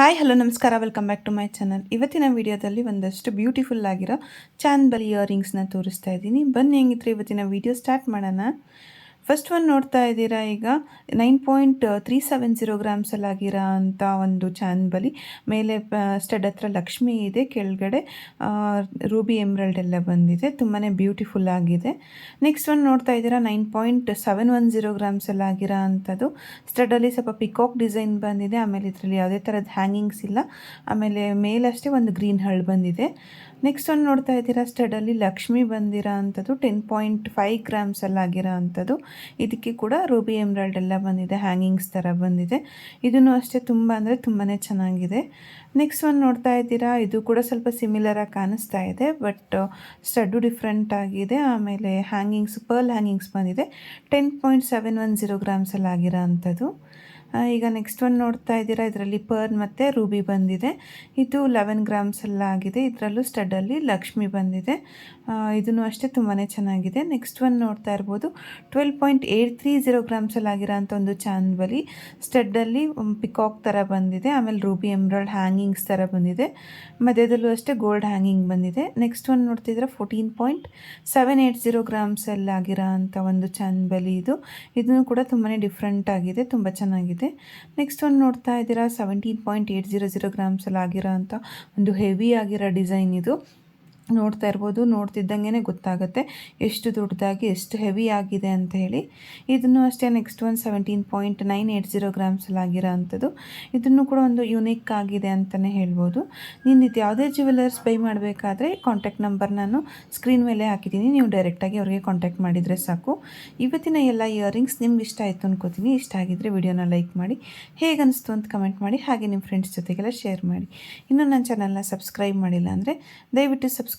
Hi hello ನಮಸ್ಕಾರ. Welcome back to my channel ಇವತ್ತಿನ ವಿಡಿಯೋದಲ್ಲಿ ಒಂದಷ್ಟು ಬ್ಯೂಟಿಫುಲ್ ಆಗಿರೋ ಚಾಂದ್ಬಲಿ ಇಯರಿಂಗ್ಸ್ನ ತೋರಿಸ್ತಾ ಇದ್ದೀನಿ. ಬನ್ನಿ ಹೆಂಗಿದ್ರೆ ಇವತ್ತಿನ ವಿಡಿಯೋ ಸ್ಟಾರ್ಟ್ ಮಾಡೋಣ. ಫಸ್ಟ್ ಒನ್ ನೋಡ್ತಾ ಇದ್ದೀರಾ ಈಗ? Nine point three seven zero ಗ್ರಾಮ್ಸಲ್ಲಿ ಆಗಿರೋ ಅಂಥ ಒಂದು ಚಾಂದ್ಬಲಿ ಮೇಲೆ ಸ್ಟಡ್ ಹತ್ರ ಲಕ್ಷ್ಮಿ ಇದೆ, ಕೆಳಗಡೆ ರೂಬಿ ಎಮ್ರಲ್ಡ್ ಎಲ್ಲ ಬಂದಿದೆ ತುಂಬಾ ಬ್ಯೂಟಿಫುಲ್ ಆಗಿದೆ. ನೆಕ್ಸ್ಟ್ ಒನ್ ನೋಡ್ತಾ ಇದ್ದೀರಾ? Nine point seven one zero ಗ್ರಾಮ್ಸಲ್ಲಿ ಆಗಿರೋ ಅಂಥದ್ದು. ಸ್ಟಡಲ್ಲಿ ಸ್ವಲ್ಪ ಪಿಕಾಕ್ ಡಿಸೈನ್ ಬಂದಿದೆ, ಆಮೇಲೆ ಇದರಲ್ಲಿ ಯಾವುದೇ ಥರದ ಹ್ಯಾಂಗಿಂಗ್ಸ್ ಇಲ್ಲ. ಆಮೇಲೆ ಮೇಲಷ್ಟೇ ಒಂದು ಗ್ರೀನ್ ಹಳ್ ಬಂದಿದೆ. ನೆಕ್ಸ್ಟ್ ಒಂದು ನೋಡ್ತಾ ಇದ್ದೀರಾ? ಸ್ಟಡಲ್ಲಿ ಲಕ್ಷ್ಮಿ ಬಂದಿರೋ ಅಂಥದ್ದು ಟೆನ್ ಪಾಯಿಂಟ್ ಫೈವ್ ಗ್ರಾಮ್ಸಲ್ಲಿ ಆಗಿರೋ ಅಂಥದ್ದು. ಇದಕ್ಕೆ ಕೂಡ ರೂಬಿ ಎಮ್ರಾಲ್ಡ್ ಎಲ್ಲ ಬಂದಿದೆ, ಹ್ಯಾಂಗಿಂಗ್ಸ್ ಥರ ಬಂದಿದೆ. ಇದನ್ನು ಅಷ್ಟೇ ತುಂಬ ಅಂದರೆ ತುಂಬಾ ಚೆನ್ನಾಗಿದೆ. ನೆಕ್ಸ್ಟ್ ಒಂದು ನೋಡ್ತಾ ಇದ್ದೀರಾ? ಇದು ಕೂಡ ಸ್ವಲ್ಪ ಸಿಮಿಲರಾಗಿ ಕಾಣಿಸ್ತಾ ಇದೆ, ಬಟ್ ಸ್ಟಡ್ಡು ಡಿಫ್ರೆಂಟ್ ಆಗಿದೆ. ಆಮೇಲೆ ಹ್ಯಾಂಗಿಂಗ್ಸ್, ಪರ್ಲ್ ಹ್ಯಾಂಗಿಂಗ್ಸ್ ಬಂದಿದೆ. Ten point seven one zero ಗ್ರಾಮ್ಸಲ್ಲಿ ಆಗಿರೋ ಅಂಥದ್ದು. ಈಗ ನೆಕ್ಸ್ಟ್ ಒನ್ ನೋಡ್ತಾ ಇದ್ದೀರಾ? ಇದರಲ್ಲಿ ಪರ್ನ್ ಮತ್ತು ರೂಬಿ ಬಂದಿದೆ. ಇದು ಲೆವೆನ್ ಗ್ರಾಮ್ಸೆಲ್ಲ ಆಗಿದೆ. ಇದರಲ್ಲೂ ಸ್ಟಡ್ಡಲ್ಲಿ ಲಕ್ಷ್ಮಿ ಬಂದಿದೆ. ಇದನ್ನು ಅಷ್ಟೇ ತುಂಬಾ ಚೆನ್ನಾಗಿದೆ. ನೆಕ್ಸ್ಟ್ ಒನ್ ನೋಡ್ತಾ ಇರ್ಬೋದು. Twelve point eight three zero ಗ್ರಾಮ್ಸಲ್ಲಿ ಅಂಥ ಒಂದು ಚಾಂದ್ಬಲಿ ಸ್ಟಡ್ಡಲ್ಲಿ ಪಿಕಾಕ್ ಥರ ಬಂದಿದೆ. ಆಮೇಲೆ ರೂಬಿ ಎಂಬ್ರಾಯ್ಡ್ ಹ್ಯಾಂಗಿಂಗ್ಸ್ ಥರ ಬಂದಿದೆ. ಮಧ್ಯದಲ್ಲೂ ಅಷ್ಟೇ ಗೋಲ್ಡ್ ಹ್ಯಾಂಗಿಂಗ್ ಬಂದಿದೆ. ನೆಕ್ಸ್ಟ್ ಒಂದು ನೋಡ್ತಿದ್ರೆ fourteen point seven eight zero ಗ್ರಾಮ್ಸಲ್ಲಿ ಆಗಿರೋ ಅಂಥ ಒಂದು ಚಾಂದ್ಬಲಿ ಇದು. ಇದನ್ನು ಕೂಡ ತುಂಬಾ ಡಿಫ್ರೆಂಟ್ ಆಗಿದೆ, ತುಂಬ ಚೆನ್ನಾಗಿದೆ. ನೆಕ್ಸ್ಟ್ ಒಂದು ನೋಡ್ತಾ ಇದ್ದೀರಾ? Seventeen point eight zero zero ಗ್ರಾಮ್ಸಲ್ಲಿ ಆಗಿರೋ ಅಂಥ ಒಂದು ಹೆವಿ ಆಗಿರೋ ಡಿಸೈನ್ ಇದು. ನೋಡ್ತಾ ಇರ್ಬೋದು ನೋಡ್ತಿದ್ದಂಗೆ ಗೊತ್ತಾಗುತ್ತೆ ಎಷ್ಟು ದೊಡ್ಡದಾಗಿ, ಎಷ್ಟು ಹೆವಿ ಆಗಿದೆ ಅಂತ ಹೇಳಿ. ಇದನ್ನು ಅಷ್ಟೇ ನೆಕ್ಸ್ಟ್ ಒಂದು seventeen point nine eight zero ಗ್ರಾಮ್ಸಲ್ಲಿ ಆಗಿರೋ ಅಂಥದ್ದು ಇದನ್ನು ಕೂಡ ಒಂದು ಯುನೀಕ್ ಆಗಿದೆ ಅಂತಲೇ ಹೇಳ್ಬೋದು. ನೀನು ಇದು ಯಾವುದೇ ಜ್ಯುವೆಲರ್ಸ್ ಬೈ ಮಾಡಬೇಕಾದ್ರೆ ಕಾಂಟ್ಯಾಕ್ಟ್ ನಂಬರ್ ನಾನು ಸ್ಕ್ರೀನ್ ಮೇಲೆ ಹಾಕಿದ್ದೀನಿ. ನೀವು ಡೈರೆಕ್ಟಾಗಿ ಅವ್ರಿಗೆ ಕಾಂಟ್ಯಾಕ್ಟ್ ಮಾಡಿದರೆ ಸಾಕು. ಇವತ್ತಿನ ಎಲ್ಲ ಇಯರಿಂಗ್ಸ್ ನಿಮ್ಗೆ ಇಷ್ಟ ಆಯಿತು ಅನ್ಕೋತೀನಿ. ಇಷ್ಟ ಆಗಿದ್ದರೆ ವಿಡಿಯೋನ ಲೈಕ್ ಮಾಡಿ. ಹೇಗೆ ಅನಿಸ್ತು ಅಂತ ಕಮೆಂಟ್ ಮಾಡಿ. ಹಾಗೆ ನಿಮ್ಮ ಫ್ರೆಂಡ್ಸ್ ಜೊತೆಗೆಲ್ಲ ಶೇರ್ ಮಾಡಿ. ಇನ್ನೂ ನನ್ನ ಚಾನಲ್ನ ಸಬ್ಸ್ಕ್ರೈಬ್ ಮಾಡಿಲ್ಲ ಅಂದರೆ ದಯವಿಟ್ಟು ಸಬ್ಸ್ಕ್ರೈಬ್